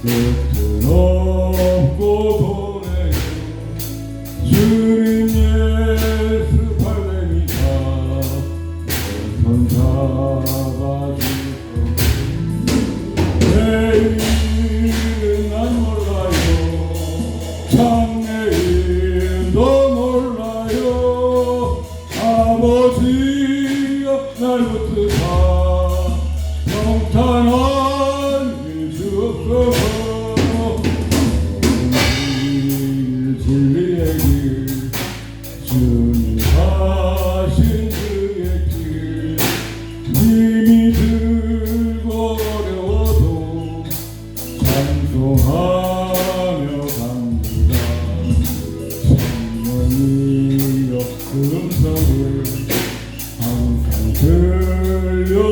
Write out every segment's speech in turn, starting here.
끝은 없고 보내요 주님 예수 팔레미사 손 잡아주소 내일은 난 몰라요 장래일도 몰라요 아버지가 날 붙드사 평탄 진리의 길 주님 하신 그의 길 힘이 들고 어려워도 찬송하며 갑니다 성령이여 음성을 항상 들려주소서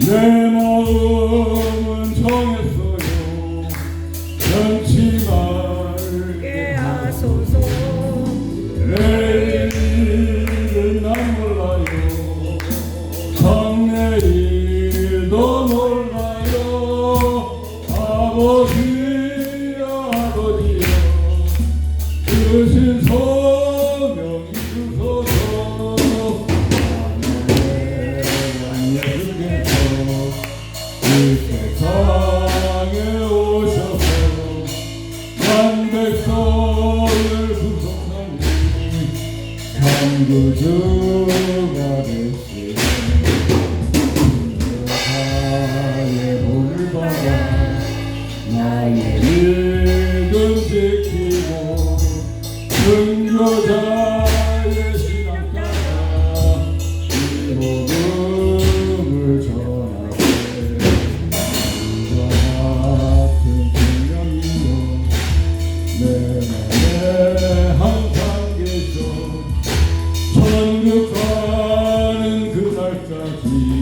내 마음은 정했 하소서 내일은 난 몰라요. 장래일도 몰라요 Guru. Kentucky.